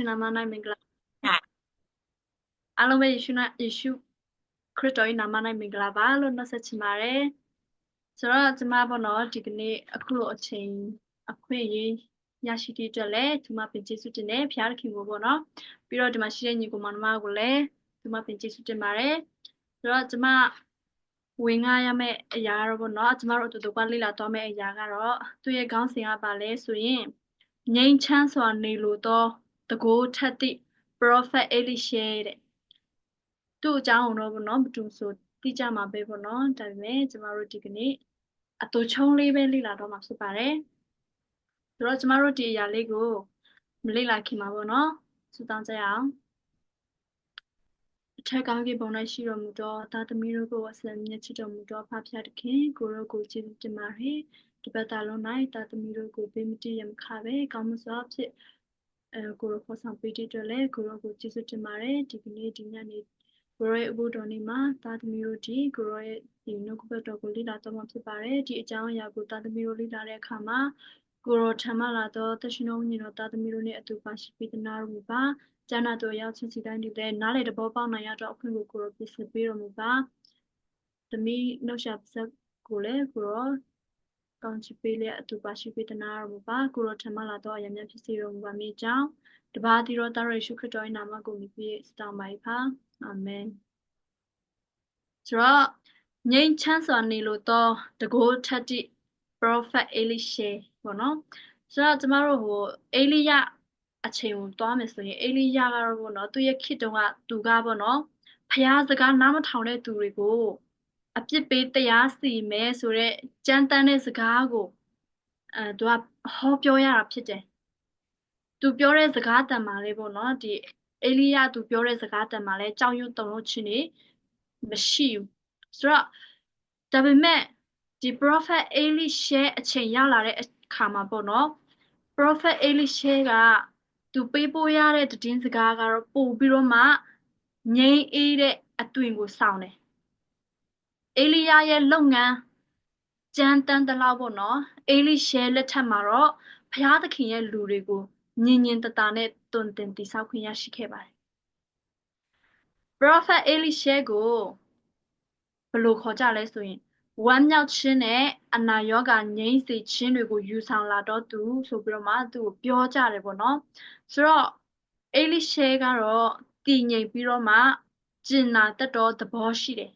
ရှုနာမ၌မင်္ဂလာအားလုံးပဲယေရှုနာယေရှုခရစ်တော်၏နာမ၌မင်္ဂလာပါလို့နှုတ်ဆက်ချင်ပါတယ်ဆိုတော့ကျမပေါ့နော်ဒီကနေ့အခုလိုအချိန်အခွင့်အရေးရရှိတဲ့အတွက်လည်းဒီမှာပင်ကျေးဇူးတင်တယ်ဖခင်ခင်ကိုပေါ့နော်ပြီးတော့ဒီမှာရှိတဲ့ညီကိုမောင်နှမကိုလည်းဒီမှာပင်ကျေးဇူးတင်ပါတယ်ဆိုတော့ကျမဝင်ငါရမယ့်အရာတော့ပေါ့နော်ကျမတို့အတူတူကလေ့လာသွားမယ့်အရာကတော့သူ့ရဲ့ခေါင်းစဉ်ကပါလဲဆိုရင်ငြိမ်းချမ်းစွာနေလိုသော တကိုးထက်သည့် prophet Elisha တဲ့သူ့အကြောင်းတော့ပေါ့နော်မတူဆိုသိကြမှာပဲပေါ့နော်ဒါပေမဲ့ကျမတို့ဒီကနေ့အတူချုံလေးပဲလေ့လာတော့မှာဖြစ်ပါတယ်ဆိုတော့ကျမတို့ဒီအရာလေးကိုမလေ့လာခင်မှာပေါ့နော်စူတောင်းကြရအောင်အထက်ကောင်းကင်ဘုံ၌ရှိတော်မူသောသာသမီတို့ကိုအစံမြင့်ချစ်တော်မူသောဖဖျားသခင်ကိုရောကိုကျေးဇူးတင်ပါတယ်ဒီပတ်တာလုံး၌သာသမီတို့ကိုဘေးမတည့်ရမခပဲကောင်းမှုစွာဖြစ် အဲကိုရောခေါ်ဆောင်ပေးတဲ့အတွက်လည်းကိုရောကိုကျေးဇူးတင်ပါတယ်ဒီကနေ့ဒီညနေကိုရောရဲ့အဖို့တော်နေ့မှာသာသမီတို့ဒီကိုရောရဲ့ဒီနှုတ်ကပတ်တော်ကိုလေ့လာတော့မှာဖြစ်ပါတယ်ဒီအကြောင်းအရာကိုသာသမီတို့လေ့လာတဲ့အခါမှာကိုရောထမလာသောတရှင်တော်ဝိညာဉ်တော်သာသမီတို့နဲ့အတူပါရှိပြီးတနာတော်မူပါကျမ်းနာတော်ရောက်ချင်းစီတိုင်းဒီတဲ့နားလေတဘောပေါက်နိုင်ရတော့အခွင့်ကိုကိုရောပြည့်စုံပေးတော်မူပါသမီးနှုတ်ရှာပစက်ကိုလည်းကိုရော ကောင်းချီပေးလျက်အတူပါရှိပေးတနာတော်မူပါကိုရောထမလာတော့အယံမြတ်ဖြစ်စေတော်မူပါမိကြောင်းတပါးတီတော်သားယေရှုခရစ်တော်၏နာမကိုမြည်ပြီးစတောင်းပါ၏ဖာအာမင်ဆိုတော့ငြိမ်းချမ်းစွာနေလို့တော့တကိုးထက်တိ prophet Elisha ပေါ့နော်ဆိုတော့ကျမတို့ဟိုအေလိယအချိန်ကိုသွားမယ်ဆိုရင်အေလိယကတော့ပေါ့နော်သူရဲ့ခေတ်တုန်းကသူကပေါ့နော်ဖျားစကားနားမထောင်တဲ့သူတွေကို အပြစ်ပေးတရားစီမယ်ဆိုတော့ကြမ်းတမ်းတဲ့စကားကိုအဲသူကဟောပြောရတာဖြစ်တယ်သူပြောတဲ့စကားတန်မာလေးပေါ့နော်ဒီအေလိယသူပြောတဲ့စကားတန်မာလဲကြောက်ရွံ့တုန်လို့ချင်းနေမရှိဘူးဆိုတော့ဒါပေမဲ့ဒီ prophet Elisha အချိန်ရောက်လာတဲ့အခါမှာပေါ့နော် prophet Elisha ကသူပေးပို့ရတဲ့တည်င်းစကားကတော့ပို့ပြီးတော့မှငြိမ်းအေးတဲ့အသွင်ကိုစောင့်တယ် အေလိယရဲ့လုပ်ငန်းကြမ်းတမ်းတလောက်ပေါ့နော်အေလိရှဲလက်ထက်မှာတော့ဘုရားသခင်ရဲ့လူတွေကိုညင်ညင်တတာနဲ့တွင်တင်တိဆောက်ခွင့်ရရှိခဲ့ပါတယ် prophet Elisha ကိုဘယ်လိုခေါ်ကြလဲဆိုရင်ဝမ်းမြောက်ခြင်းနဲ့အနာရောဂါငြိမ်းစေခြင်းတွေကိုယူဆောင်လာတော့သူဆိုပြီးတော့မှသူ့ကိုပြောကြတယ်ပေါ့နော်ဆိုတော့အေလိရှဲကတော့တည်ငြိမ်ပြီးတော့မှကျင်နာတတ်တော်သဘောရှိတယ်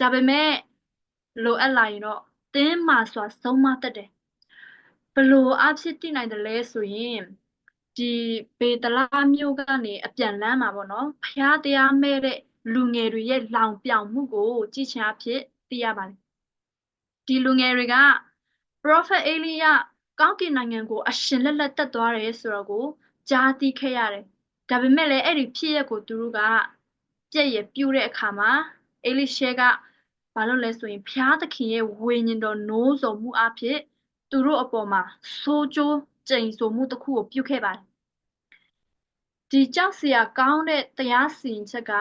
ဒါပေမဲ့လိုအပ်လာရင်တော့တင်းမာစွာဆုံးမတတ်တယ်ဘလို့အဖြစ်တည်နိုင်တယ်လဲဆိုရင်ဒီဘေတလာမျိုးကနေအပြန်လန်းမှာပေါ့နော်ဖျားတရားမဲ့တဲ့လူငယ်တွေရဲ့လောင်ပြောင်မှုကိုကြည့်ချင်အဖြစ်သိရပါတယ်ဒီလူငယ်တွေက Prophet Elia ကောင်းကင်နိုင်ငံကို အရှင်လက်လက်တက်သွားတယ်ဆိုတော့ကိုကြားသိခဲ့ရတယ်ဒါပေမဲ့လည်းအဲ့ဒီဖြစ်ရက်ကိုသူတို့ကပြည့်ရပြူတဲ့အခါမှာအေလိရှဲက ဘာလို့လဲဆိုရင်ဖျားသခင်ရဲ့ဝိညာဉ်တော်နိုးစော်မှုအဖြစ်သူတို့အပေါ်မှာဆိုးကျိုးကြိမ်ဆိုမှုတစ်ခုကိုပြုခဲ့ပါတယ်ဒီကြောက်စရာကောင်းတဲ့တရားစီရင်ချက်က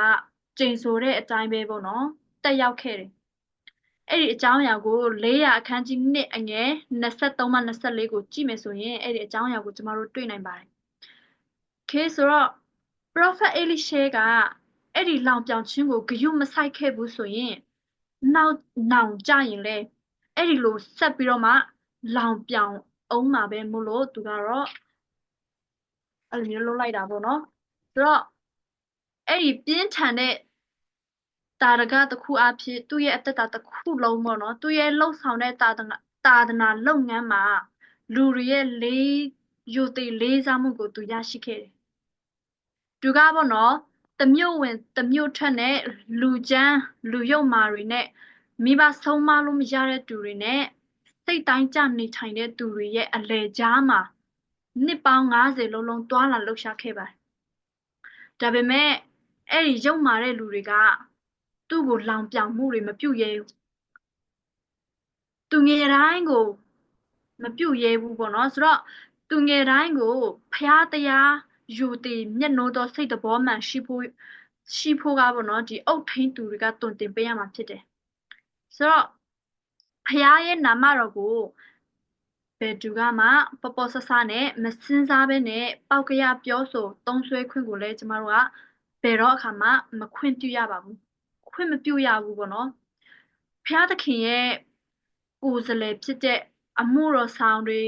ကြိမ်ဆိုတဲ့အတိုင်းပဲပေါ့နော်တက်ရောက်ခဲ့တယ်အဲ့ဒီအကြောင်းအရာကို400အခန်းကြီး1အငယ်23မှ24ကိုကြည့်မယ်ဆိုရင်အဲ့ဒီအကြောင်းအရာကိုကျမတို့တွေ့နိုင်ပါတယ်။ Okay ဆိုတော့ Prophet Elisha ကအဲ့ဒီလောင်ပြောင်ခြင်းကိုဂယုမဆိုင်ခဲ့ဘူးဆိုရင် နောက်နောင်ကြရင်လေအဲ့ဒီလိုဆက်ပြီးတော့မှလောင်ပြောင်အောင်မှာပဲမို့လို့သူကတော့အဲ့လိုမျိုးလုပ်လိုက်တာပေါ့နော်။ဆိုတော့အဲ့ဒီပြင်းထန်တဲ့တာရကတစ်ခုအဖြစ်သူ့ရဲ့အသက်တာတစ်ခုလုံးပေါ့နော်သူ့ရဲ့လှုပ်ဆောင်တဲ့တာသနာတာသနာလုပ်ငန်းမှာလူတွေရဲ့လေးယူတည်လေးစားမှုကိုသူရရှိခဲ့တယ်။သူကပေါ့နော် တမျိုးဝင်တမျိုးထွက်နဲ့လူချမ်းလူယုံမာတွေနဲ့မိဘဆုံးမလို့မရတဲ့သူတွေနဲ့စိတ်တိုင်းကြနေထိုင်တဲ့သူတွေရဲ့အလဲကြားမှာနှစ်ပေါင်း90လုံးလုံးတွာလာလှုပ်ရှားခဲ့ပါတယ်။ဒါပေမဲ့အဲ့ဒီယုံမာတဲ့လူတွေကသူ့ကိုလောင်ပြောင်မှုတွေမပြုတ်ရဲဘူးသူငယ်တိုင်းကိုမပြုတ်ရဲဘူးပေါ့နော်ဆိုတော့သူငယ်တိုင်းကိုဖျားတရား ယူတည်မျက်နှိုးသောစိတ်တဘောမှန်ရှိဖို့ရှိဖို့ကပေါ့နော်ဒီအုတ်ထိန်သူတွေကတွင်တင်ပေးရမှာဖြစ်တယ်ဆိုတော့ဖျားရဲ့နာမတော်ကိုဘယ်သူကမှပေါ့ပေါ့ဆဆနဲ့မစင်စားဘဲနဲ့ပေါက်ကရပြောဆိုသုံးဆွဲခွင့်ကိုလည်းကျမတို့ကဘယ်တော့အခါမှမခွင့်ပြုရပါဘူးခွင့်မပြုရဘူးပေါ့နော်ဖျားသခင်ရဲ့ကိုယ်စားလှယ်ဖြစ်တဲ့အမှုတော်ဆောင်တွေ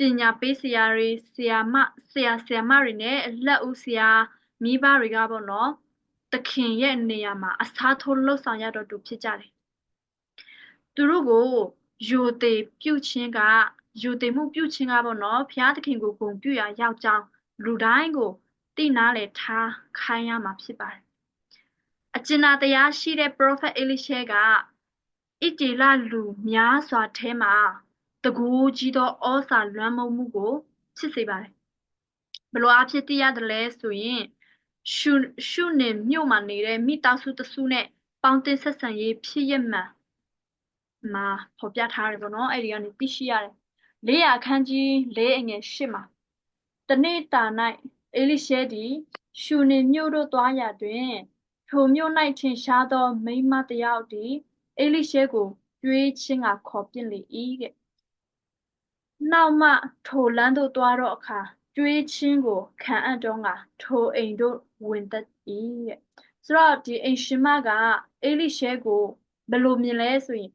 ပညာပေးဆရာတွေဆရာမဆရာဆရာမတွေနဲ့လက်ဦးဆရာမိဘတွေကပေါ့နော်သခင်ရဲ့နေရာမှာအစားထိုးလှုပ်ဆောင်ရတော့သူဖြစ်ကြတယ်သူတို့ကိုယိုသေပြုခြင်းကယိုသေမှုပြုခြင်းကပေါ့နော်ဘုရားသခင်ကိုဂုဏ်ပြုရာရောက်ကြောင်းလူတိုင်းကိုသိနာလေထားခိုင်းရမှာဖြစ်ပါတယ်အကျဉ်းသာတရားရှိတဲ့ prophet Elisha ကဣတိလလူများစွာထဲမှာ တကူကြီးသောဩစာလွမ်းမုံမှုကိုဖြစ်စေပါတယ်ဘလို့အဖြစ်သိရတယ်လဲဆိုရင်ရှုရှုနေမြို့မှာနေတဲ့မိသားစုတစုနဲ့ပေါင်းတင်ဆက်ဆံရေးဖြစ်ရမှန်မှာဖော်ပြထားတယ်ပေါ့နော်အဲ့ဒီကနေသိရှိရတယ်လေးရာခန်းကြီးလေးအငယ်ရှစ်မှာတနေ့တာ၌အေလိရှဲသည်ရှုနေမြို့တို့သွားရာတွင်ထိုမြို့၌ထင်ရှားသောမိန်းမတယောက်သည်အေလိရှဲကိုကျွေးချင်းကခေါ်ပြစ်လေ၏တဲ့ နောက်မှထိုလမ်းသို့သွားတော့အခါကျွေးချင်းကိုခံအပ်တော့ငါထိုအိမ်တို့ဝင်သက်၏တဲ့ဆိုတော့ဒီအိမ်ရှင်မကအေလိရှဲကိုဘယ်လိုမြင်လဲဆိုရင်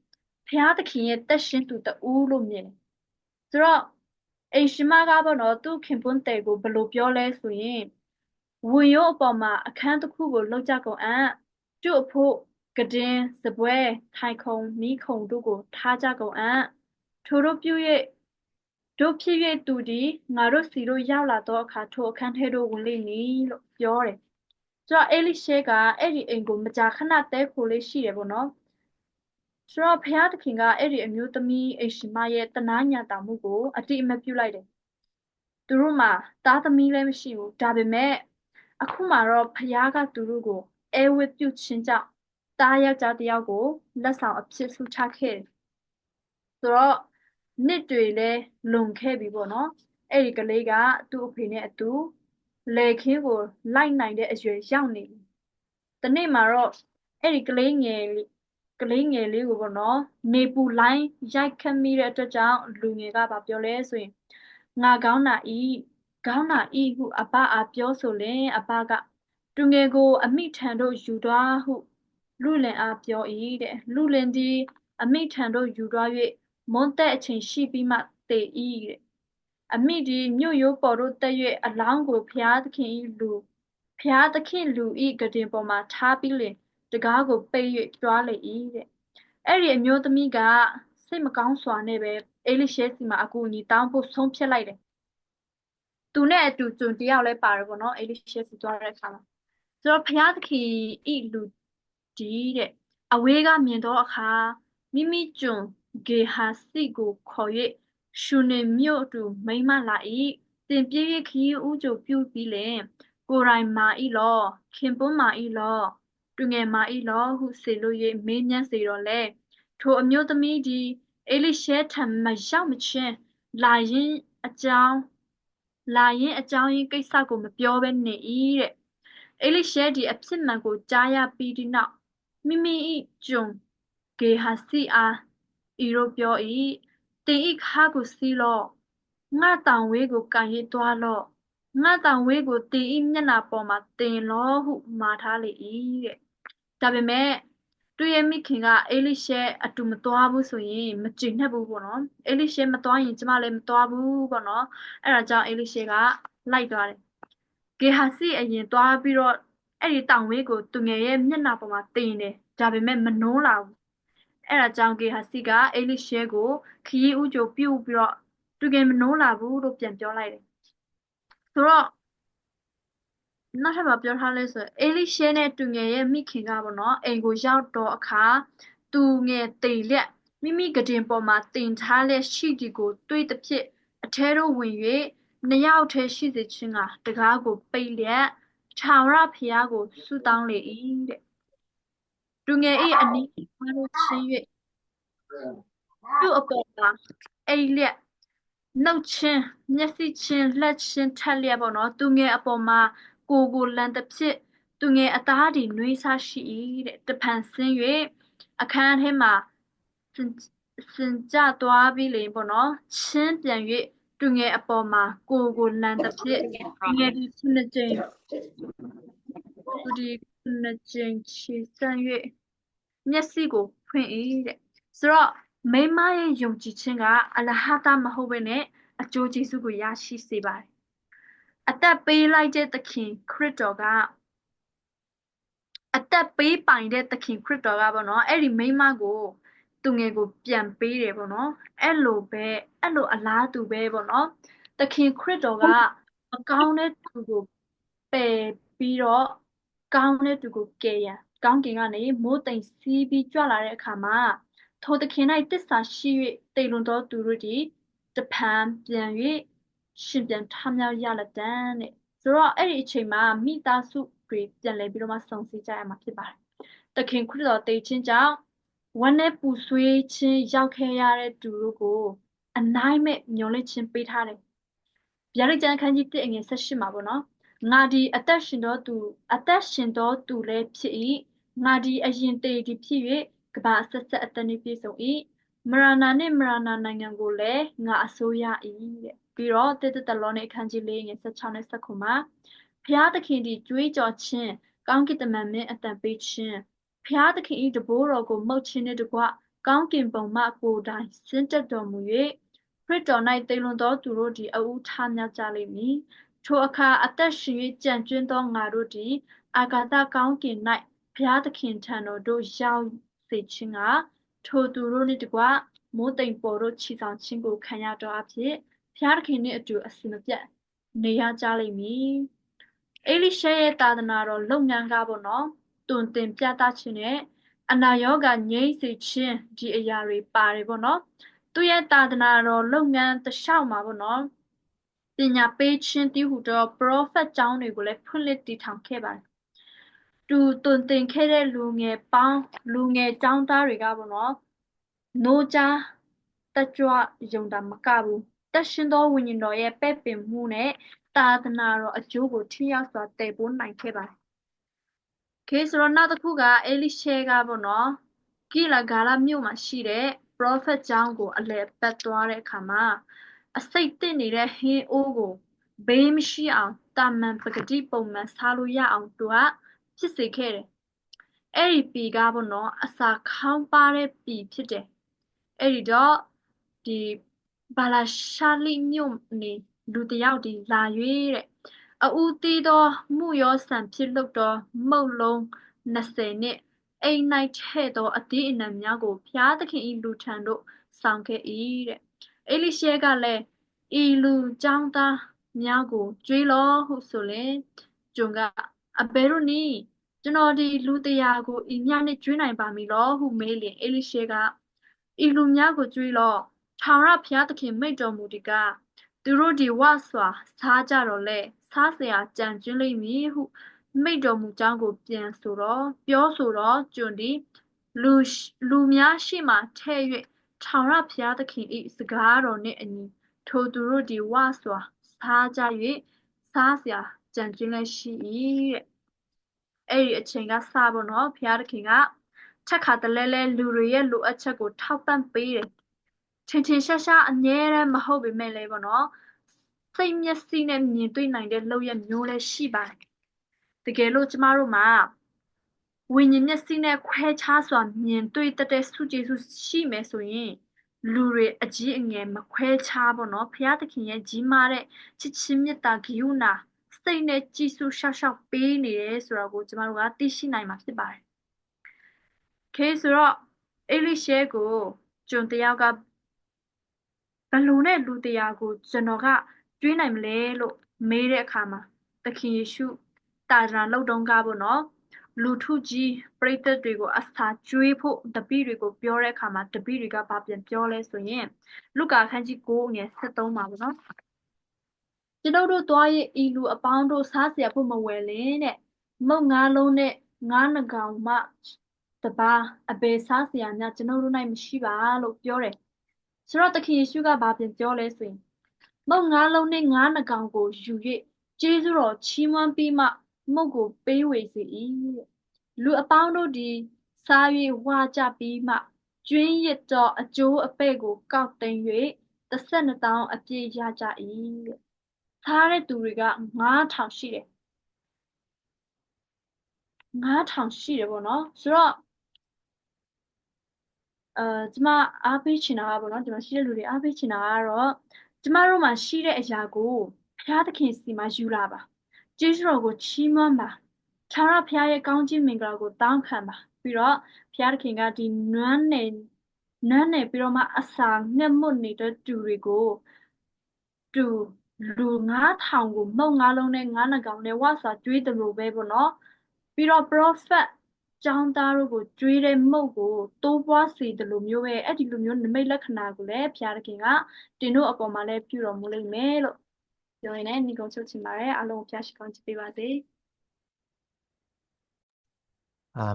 ဖျားသခင်ရဲ့တက်ရှင်သူတူလို့မြင်တယ်ဆိုတော့အိမ်ရှင်မကပေါ့နော်သူ့ခင်ပွန်းတဲ့ကိုဘယ်လိုပြောလဲဆိုရင်ဝင်ရုံအပေါ်မှာအခန်းတစ်ခုကိုလောက်ကြကုန်အံ့ကျုပ်အဖို့ကဒင်းစပွဲထိုင်ခုံမိခုံတို့ကိုထားကြကုန်အံ့ထိုတို့ပြု၍ တို့ဖြစ်၍သူသည်ငါတို့စီတို့ရောက်လာသောအခါထိုအခန်းထဲသို့ဝင်လိမ့်မည်လို့ပြောတယ်ဆိုတော့အေလိရှဲကအဲ့ဒီအိမ်ကိုမကြာခဏတဲခိုလေးရှိတယ်ပေါ့နော်ဆိုတော့ဘုရားသခင်ကအဲ့ဒီအမျိုးသမီးအိရှင်မရဲ့တနာညာတာမှုကိုအတိအမပြုလိုက်တယ်သူတို့မှာသားသမီးလည်းမရှိဘူးဒါပေမဲ့အခုမှတော့ဘုရားကသူတို့ကိုအဲဝတ်ပြုခြင်းကြောင့်သားယောက်ျားတစ်ယောက်ကိုလက်ဆောင်အဖြစ်ဆုချခဲ့တယ်ဆိုတော့ နှစ်တွေလည်းလွန်ခဲ့ပြီပေါ့နော်အဲ့ဒီကလေးကသူ့အဖေနဲ့အတူလေခင်းကိုလိုက်နိုင်တဲ့အရွယ်ရောက်နေပြီဒီနေ့မှာတော့အဲ့ဒီကလေးငယ်ကလေးငယ်လေးကိုပေါ့နော်နေပူလိုင်းရိုက်ခတ်မိတဲ့အတွက်ကြောင့်လူငယ်ကဘာပြောလဲဆိုရင်ငါကောင်းတာဤကောင်းတာဤဟုအဘအားပြောဆိုလင်အဘကသူငယ်ကို အမိထံတို့ယူသွားဟုလူလင်အားပြော၏တဲ့လူလင်သည်အမိထံတို့ယူသွား၍ မွန်းသက်အချိန်ရှိပြီးမှတေ၏တဲ့အမိဒီမြို့ရိုးပေါ်တို့တက်၍အလောင်းကိုဖျားသခင်၏လူဖျားသခင်လူဤကတင်ပေါ်မှာထားပြီးလင်တကားကိုပိတ်၍တွားလေ၏တဲ့အဲ့ဒီအမျိုးသမီးကစိတ်မကောင်းစွာနဲ့ပဲအေလိရှဲစီမှာအကူအညီတောင်းဖို့ဆုံးဖြတ်လိုက်တယ်သူနဲ့အတူကျွန်တယောက်လည်းပါတယ်ပေါ့နော်အေလိရှဲစီသွားတဲ့အခါမှာဆိုတော့ဖျားသခင်ဤလူဒီတဲ့အဝေးကမြင်တော့အခါမိမိကျွန် ဂေဟာစီကိုခေါ်၍ရှုနေမြို့တူမိမလာ၏တင်ပြည့်၍ခရီးဥကြိုပြုပြီးလင်ကိုရိုင်မာဤလောခင်ပွန်းမာဤလောတူငယ်မာဤလောဟုစေလို့၍မေးမြန်းစေတော့လေထိုအမျိုးသမီးသည်အေလိရှဲထံမရောက်မချင်းလာရင်အကြောင်းလာရင်အကြောင်းရင်းကိစ္စကိုမပြောဘဲနေ၏တဲ့အေလိရှဲဒီအဖြစ်မှန်ကိုကြားရပြီးဒီနောက်မိမိ၏ကျွန်ဂေဟာစီအား ဤတို့ပြော၏တင်ဤခါကိုစီလော့ငါတောင်ဝေးကိုကန်ရသွားလော့ငါတောင်ဝေးကိုတင်ဤမျက်နာပေါ်မှာတင်လောဟုမှာထားလေ၏တဲ့ဒါပေမဲ့သူရဲ့မိခင်ကအေလိရှဲအတူမသွားဘူးဆိုရင်မကြည်နှက်ဘူးပေါ့နော်အေလိရှဲမသွားရင်ကျမလည်းမသွားဘူးပေါ့နော်အဲ့ဒါကြောင့်အေလိရှဲကလိုက်သွားတယ်ဂေဟာစီအရင်သွားပြီးတော့အဲ့ဒီတောင်ဝေးကိုသူငယ်ရဲ့မျက်နှာပေါ်မှာတင်တယ်ဒါပေမဲ့မနှိုးလာဘူး အဲ့ဒါကြောင့်ဂေဟာစီကအေလိရှဲကိုခရီးဥကြိုပြုတ်ပြီးတော့သူငယ်မနှိုးလာဘူးလို့ပြန်ပြောလိုက်တယ်ဆိုတော့နောက်ထပ်မှာပြောထားလဲဆိုအေလိရှဲနဲ့သူငယ်ရဲ့မိခင်ကပေါ့နော်အိမ်ကိုရောက်တော့အခါသူငယ်တိမ်လက်မိမိကတင်ပေါ်မှာတင်ထားလက်ရှိဒီကိုတွေးသဖြင့်အထဲတို့ဝင်၍နှစ်ယောက်ထဲရှိစေခြင်းကတကားကိုပိတ်လျက်ထာဝရဘုရားကိုဆုတောင်းလေ၏တဲ့ သူငယ်၏အနီးမှာတို့ချင်း၍သူ့အပေါ်မှာအိလျက်နှုတ်ချင်းမျက်စိချင်းလက်ချင်းထက်လျက်ပေါ့နော်သူငယ်အပေါ်မှာကိုကိုလန်သဖြင့်သူငယ်အသားဒီနှွေးစားရှိ၏တဲ့တဖန်ဆင်း၍အခန်းထဲမှာစင်ကြသွားပြီးလေပေါ့နော်ချင်းပြန်၍တူငယ်အပေါ်မှာကိုကိုလန်တစ်ဖြစ်တူငယ်ဒီခုနှစ်ကြိမ်သူဒီခု နှစ်ကြိမ်ခြေဆန့်၍မျက်စိကိုဖွင့်၏တဲ့ဆိုတော့မိမရဲ့ယုံကြည်ခြင်းကအလဟတာမဟုတ်ဘဲနဲ့အကျိုးကျေးဇူးကိုရရှိစေပါတယ်အသက်ပေးလိုက်တဲ့သခင်ခရစ်တော်ကအသက်ပေးပိုင်တဲ့သခင်ခရစ်တော်ကပေါ့နော်အဲ့ဒီမိမကိုသူငယ်ကိုပြန်ပေးတယ်ပေါ့နော်အဲ့လိုပဲအဲ့လိုအလားတူပဲပေါ့နော်သခင်ခရစ်တော်ကအကောင်းတဲ့သူကိုပယ်ပြီးတော့ ကောင်းတဲ့သူကိုကယ်ရန်ကောင်းကင်ကနေမိုးတိမ်စီးပြီးကြွလာတဲ့အခါမှာထိုသခင်၌တစ္ဆာရှိ၍တိမ်လွန်သောသူတို့သည်တဖန်ပြန်၍ရှင်ပြန်ထမြောက်ရလက်တန်းတဲ့ဆိုတော့အဲ့ဒီအချိန်မှာမိသားစုတွေပြန်လဲပြီးတော့မှစုံစည်းကြရမှာဖြစ်ပါတယ်။သခင်ခရစ်တော်တည်ခြင်းကြောင့်ဝမ်းနဲ့ပူဆွေးခြင်းရောက်ခဲ့ရတဲ့သူတို့ကို အနိုင်မဲ့မျောလင့်ခြင်းပေးထားတယ်။ဗျာဒိတ်ကျမ်းခန်းကြီး1အငယ်18မှာပေါ့နော်။ ငါဒီအသက်ရှင်တော်သူအသက်ရှင်တော်သူလည်းဖြစ်၏။ငါဒီအရင်တည်ဒီဖြစ်၍ကဘာဆက်ဆက်အသက်နှင့်ပြည့်စုံ၏။မရဏနှင့်မရဏနိုင်ငံကိုလည်းငါအစိုးရ၏တဲ့။ပြီးတော့တေတတလောနဲ့အခန်းကြီး၄ငယ်16နဲ့19မှာဖျားသခင်သည်ကြွေးကြော်ခြင်းကောင်းကင်တမန်မင်းအတန်ပေးခြင်းဖျားသခင်၏တဘိုးတော်ကိုမှုတ်ခြင်းနှင့်တကွကောင်းကင်ဘုံမှကိုယ်တိုင်ဆင်းသက်တော်မူ၍ခရစ်တော်၌တိမ်လွန်သောသူတို့သည်အဦးထားများကြလိမ့်မည် ထိုအခါအသက်ရှင်၍ကြံကျွင်းသောငါတို့သည် အာဂါသကောင်းကင်၌ဘုရားသခင်ထံတော်သို့ရောက်စေခြင်းကထိုသူတို့နှင့်တကွမိုးတိမ်ပေါ်တို့ချီဆောင်ခြင်းကိုခံရတော်အဖြစ်ဘုရားသခင်နှင့်အတူအစဉ်မပြတ်နေရကြလိမ့်မည်အေလိရှဲရဲ့သာသနာတော်လုပ်ငန်းကားပေါ့နော်တွင်တင်ပြသခြင်းနဲ့အနာရောဂါငြိမ့်စေခြင်းဒီအရာတွေပါတယ်ပေါ့နော်သူရဲ့သာသနာတော်လုပ်ငန်းတခြားမှာပေါ့နော် ပညာပေးခြင်းတည်ဟူသော prophet ကျောင်းတွေကိုလည်းဖွင့်လှစ်တည်ထောင်ခဲ့ပါတယ်တူတွင်တင်ခဲ့တဲ့လူငယ်ပေါင်းလူငယ်ကျောင်းသားတွေကပေါ့နော်နိုးကြားတကြွယုံတာမကဘူးတက်ရှင်သောဝိညာဉ်တော်ရဲ့ပဲ့ပင်မှုနဲ့သာသနာတော်အကျိုးကိုထိရောက်စွာတည်ပိုးနိုင်ခဲ့ပါတယ်။ Okay ဆိုတော့နောက်တစ်ခုကအေလိရှဲကပေါ့နော်။ကိလာဂါလမြို့မှာရှိတဲ့ prophet ကျောင်းကိုအလည်ပတ်သွားတဲ့အခါမှာ အစိတ်တစ်နေတဲ့ဟင်းအိုးကိုဘေးမရှိအောင်တာမန်ပကတိပုံမှန်စားလို့ရအောင်သူကဖြစ်စေခဲ့တယ်။အဲ့ဒီပီကပေါ့နော်အစာခေါင်းပါတဲ့ပီဖြစ်တယ်။အဲ့ဒီတော့ဒီဘာလာရှာလိမြို့နေလူတယောက်သည်လာ၍တဲ့အဦးသီးသောမုယောဆန်ဖြစ်လုပ်သောမုန့်လုံးနှစ်ဆယ်နှင့်အိမ်၌ထည့်သောအသီးအနှံများကိုဘုရားသခင်၏လူထံသို့ဆောင်ခဲ့၏တဲ့။ ဧလိရှဲကလည်းဤလူကျောင်းသားများကိုကြွေးလော့ဟုဆိုလျှင်ကျွန်ကအဘယ်တို့နည်းကျွန်တော်ဒီလူတရာကိုဤညနှင့်ကြွေးနိုင်ပါမည်လောဟုမေးလျှင်ဧလိရှဲကဤလူများကိုကြွေးလော့ထာဝရဘုရားသခင်မိန့်တော်မူသည်ကားသူတို့သည်ဝစွာစားကြတော့လဲစားเสียကြံကျွင်းလိမ့်မည်ဟုမိန့်တော်မူကြောင်းကိုပြန်ဆိုတော့ပြောဆိုတော့ကျွန်သည်လူလူများရှိမှထဲ့၍ ထာဝရဘုရားသခင်၏စကားတော်နှင့်အညီထိုသူတို့သည်ဝစွာစားကြ၍စားစရာကြံကျင်းလည်းရှိ၏တဲ့အဲ့ဒီအချိန်ကစပေါ့နော်ဘုရားသခင်ကထက်ခါတလဲလဲလူတွေရဲ့လိုအပ်ချက်ကိုထောက်ပံ့ပေးတယ်ထင်ထင်ရှားရှားအငြဲတမ်းမဟုတ်ပေမဲ့လည်းပေါ့နော်စိတ်မျက်စိနဲ့မြင်တွေ့နိုင်တဲ့လောက်ရမျိုးလည်းရှိပါတယ်တကယ်လို့ကျမတို့မှာ ဝိညာဉ်မျက်စိနဲ့ခွဲခြားစွာမြင်တွေ့တတ်တဲ့စုကျေစုရှိမယ်ဆိုရင်လူတွေအကြီးအငယ်မခွဲခြားပေါ့နော်ဖျားသခင်ရဲ့ကြီးမားတဲ့ချစ်ချင်းမေတ္တာဂရုဏာစိတ်နဲ့ကြည်စုရှောက်ရှောက်ပေးနေတယ်ဆိုတော့ကိုကျမတို့ကသိရှိနိုင်မှာဖြစ်ပါတယ်။ Okay ဆိုတော့အေလိရှဲကိုကျွန်တယောက်ကဘလို့နဲ့လူတရားကိုကျွန်တော်ကကျွေးနိုင်မလဲလို့မေးတဲ့အခါမှာသခင်ယေရှုတာဒနာလောက်တုံးကားပေါ့နော် လူထုကြီးပရိသတ်တွေကိုအစာကျွေးဖို့တပည့်တွေကိုပြောတဲ့အခါမှာတပည့်တွေကဘာပြန်ပြောလဲဆိုရင်လူကာခန်းကြီး9ငယ်73မှာပေါ့နော်ကျွန်တော်တို့သွားရဲ့ဤလူအပေါင်းတို့စားเสียဖို့မဝယ်လင်းတဲ့မုတ်ငါးလုံးနဲ့ငါးနှကောင်မှတပါအဘေစားเสียများကျွန်တော်တို့၌မရှိပါလို့ပြောတယ်ဆိုတော့သခင်ယေရှုကဘာပြန်ပြောလဲဆိုရင်မုတ်ငါးလုံးနဲ့ငါးနှကောင်ကိုယူ၍ကျေးဇူးတော်ချီးမွမ်းပြီးမှ မုတ်ကိုပေးဝေစေ၏တဲ့လူအပေါင်းတို့ဒီစား၍ဝါကြပြီးမှကျွင်းရစ်တော့အကျိုးအပဲ့ကိုကောက်သိမ်း၍တစ်ဆက်နှစ်တောင်းအပြည့်ရကြ၏တဲ့စားတဲ့သူတွေက9000ရှိတယ်9000ရှိတယ်ပေါ့နော်ဆိုတော့အဲကျမအားပေးချင်တာကပေါ့နော်ဒီမှာရှိတဲ့လူတွေအားပေးချင်တာကတော့ကျမတို့မှာရှိတဲ့အရာကိုဘုရားသခင်စီမှာယူလာပါ ကျေးဇူးတော်ကိုချီးမွမ်းပါထာဝရဘုရားရဲ့ကောင်းချီးမင်္ဂလာကိုတောင်းခံပါပြီးတော့ဘုရားသခင်ကဒီနွမ်းနယ်နွမ်းနယ်ပြီးတော့မှအစာငှက်မွတ်နေတဲ့သူတွေကိုသူလူ9000ကိုမုံငါးလုံးနဲ့ငါးနှကောင်နဲ့ဝါစာကျွေးတယ်လို့ပဲပေါ့နော်ပြီးတော့ prophet ကျောင်းသားတို့ကိုကျွေးတဲ့မုတ်ကိုတိုးပွားစေတယ်လို့မျိုးပဲအဲ့ဒီလိုမျိုးနမိတ်လက္ခဏာကိုလည်းဘုရားသခင်ကတင်တို့အပေါ်မှာလည်းပြုတော်မူလိမ့်မယ်လို့ ပြောရင်လည်းညီကုန်းချုပ်ချင်ပါတယ်အားလုံးဘုရားရှိခိုးချပေးပါစေ။